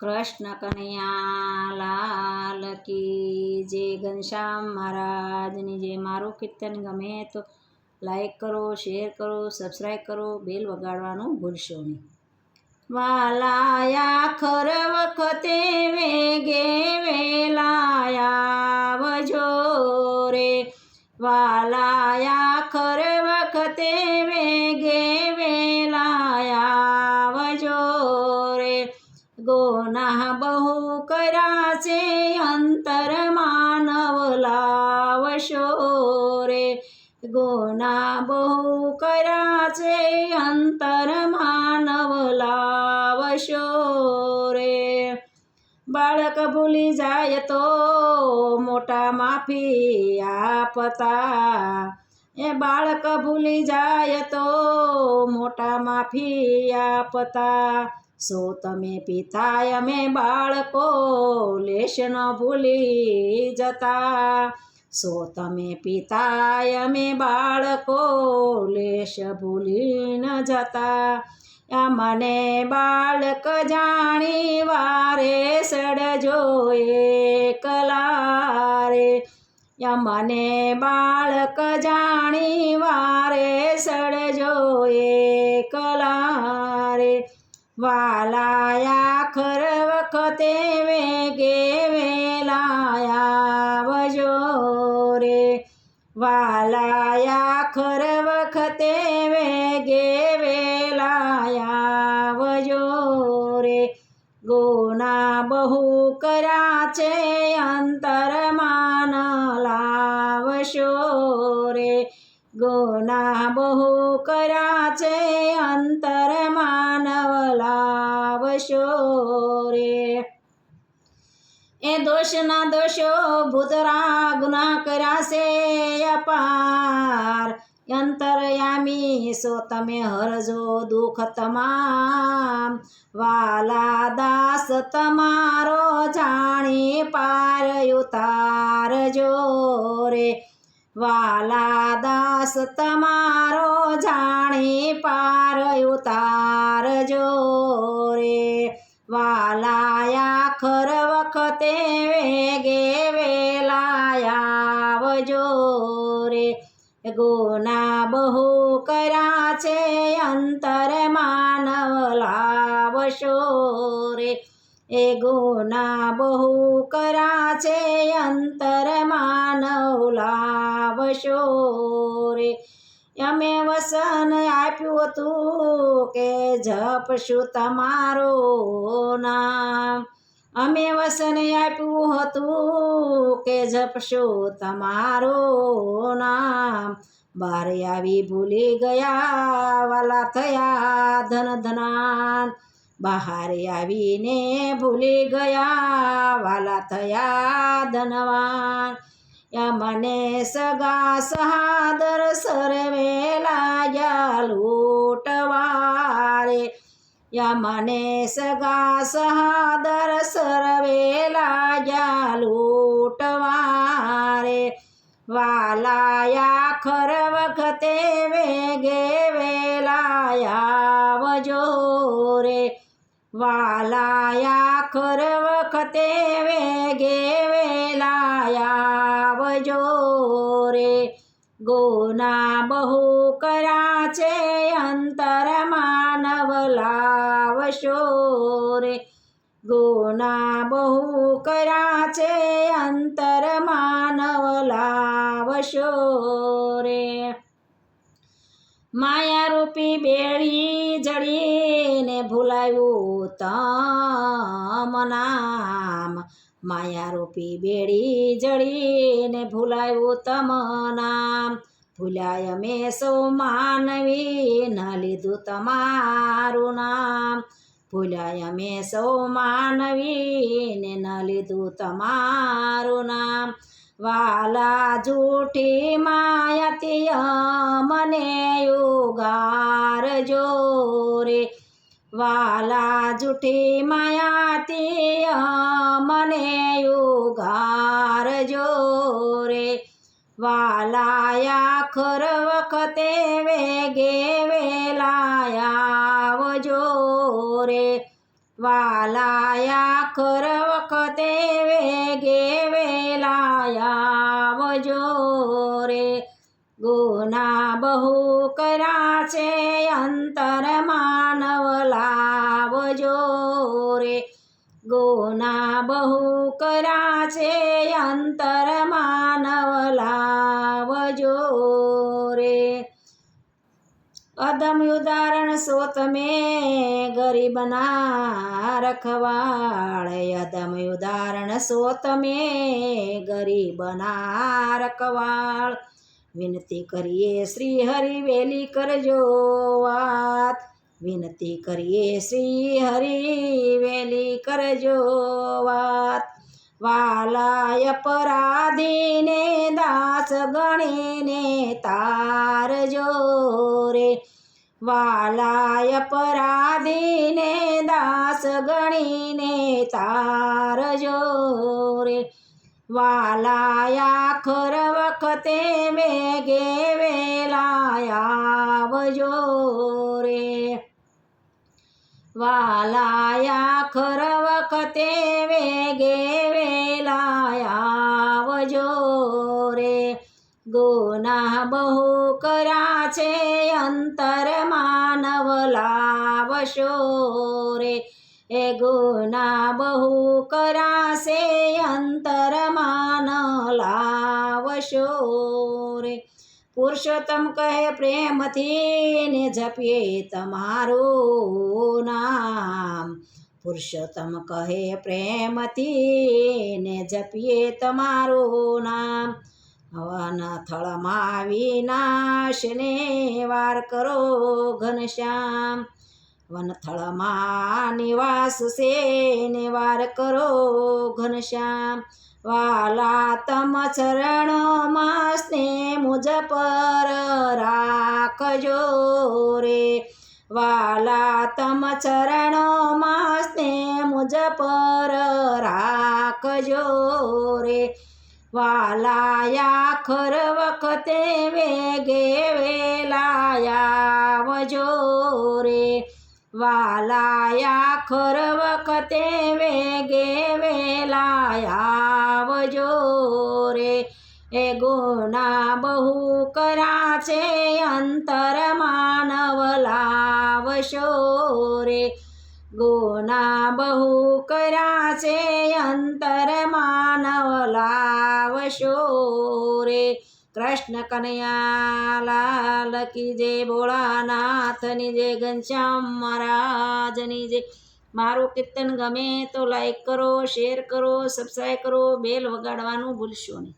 કૃષ્ણ કનૈયા લાલ કી જે ઘનશ્યામ મહારાજની જે મારું કીર્તન ગમે તો લાઈક કરો શેર કરો સબસ્ક્રાઈબ કરો બેલ વગાડવાનું ભૂલશો નહીં. વાલાયા ખર વખતે ગોના બહુ કર્યા છે અંતર માનવ લાવશો રે ગોના બહુ કર્યા છે અંતર માનવ લાવશો રે બાળક ભૂલી જાય તો મોટા માફી આપતા એ બાળક સો તમે પિતા અમે બાળકો, લેશ ન ભૂલી જતા. સો તમે પિતા અમે બાળકો, લેશ ભૂલી ન જતા. મને બાળક જાણી વારે સડજો એકલારે મને બાળક જાણી વારે સડજો એકલારે વાલાયા ખર વખતે વેગે વેલાયા વજો રે. વાલાયા ખર વખતે વેગે વેલાયા વજો રે. ગુના બહુ કર્યા છે અંતરમાન લાવશો રે. ગુના બહુ કર્યા છે અંતર લાવશો રે. એ દોષના દોષો ભૂતરા ગુના કર્યા છે અપાર. અંતરયામી સો તમે હરજો દુઃખ તમામ. વાલા દાસ તમારો જાણી પાર ઉતારજો રે. વાલા દાસ તમારો જાણી પાર ઉતારજો રે વાલાયા ખર વખતે વેગે વેલાયાવજો રે ગુના બહુ કર્યા છે, અંતર માનવ લાવશો. એ ગુના બહુ કરા છે અંતર માનવ લાવશો રે. અમે વસન આપ્યું હતું કે જપશું તમારો નામ. અમે વસન આપ્યું હતું કે જપશો તમારો નામ. બારે આવી ભૂલી ગયા, વાલા થયા ધન ધનાન. બહાર આવીને ભૂલી ગયા વાલા થયા ધનવાન. મને સગા સહાદર સરવે લાગ્યા લૂટવારે. મને સગા સહાદર સરવે લાગ્યા લૂટવારે. વાલાયા ખર વખતે વેગે વેલાયા વજો રે. વાલાયા ખર વખતે વેગે વેલાયા વજો રે. ગોના બહુ કરા છે અંતર માનવ લાવશો રે. ગોના બહુ કરા છે અંતર માનવ લાવશો રે. માયારૂપી બેડી જડીને ભૂલાયું તમ નામ. માયારૂપી બેડી જડીને ભૂલાયું તમ નામ. ભૂલાય મેં સૌ માનવી ન લીધું તમારું નામ. ભૂલાય મેં સૌ માનવીને ન લીધું તમારું નામ. વાલા જૂઠી માયાતીય મને યુગારજો રે વાલા જૂઠી માયાતીય મને યુગારજો રે વાલાયા ખર વખતે વેગે વેલાયા આવજો. રે વાલા વાલાયા ખર વખતે વેગે વેલાયા વજો રે. ગુના બહુ કરા છે અંતર માનવ લાવજો રે. ગુના બહુ કરા છે અંતર માનવ લાવજો અદમ ઉદાહરણ સો તમે ગરીબના રખવાળ અદમ્ય ઉદાહરણ સો તમે ગરીબના રખવાળ વિનંતી કરીએ શ્રી હરિ વેલી કરજો વાત. વિનંતી કરીએ શ્રી હરિ વેલી કરજો વાત. વાલાય પરાધીને દાસ ગણીને તારજો રે વાલાય પરાધીને દાસ ગણીને તારજો રે વાલાયા ખર વખતે વેગે વેલાયા આવજો રે. વાલાયા ખર વખતે વેગે વેલાયાવજો રે. ગુના બહુ કર્યા છે અંતર માનવ લાવશો રે. એ ગુના બહુ કરાશે અંતર માન લાવશો રે. પુરુષોત્તમ કહે, પ્રેમથી ને જપીએ તમારું નામ. પુરુષોત્તમ કહે, પ્રેમથી ને જપીએ તમારું નામ. હવન થળમાં વિનાશને વાર કરો ઘનશ્યામ. વનથળમાં નિવાસ છે ને વાર કરો ઘનશ્યામ. વાલા તમ ચરણોમાં સ્નેહ મુજ પર રાખજો રે. વાલા તમ ચરણોમાં સ્નેહ મુજ પર રાખજો રે. વાલાયા ખર વખતે વેગે વેલાયા વજો રે. વાલાયા ખર વખતે વેગે વેલાયા આવજો રે. એ ગુના બહુ કરા છે, અંતર માનવ લાવશો રે. ગુના બહુ કર્યા છે, અંતર માનવ લાવશો કૃષ્ણ કનૈયા લાલ કી જય ભોળાનાથની જય ઘનશ્યામ મહારાજની જય. મારું કીર્તન ગમે તો લાઈક કરો શેર કરો સબસ્ક્રાઈબ કરો બેલ વગાડવાનું ભૂલશો નહીં.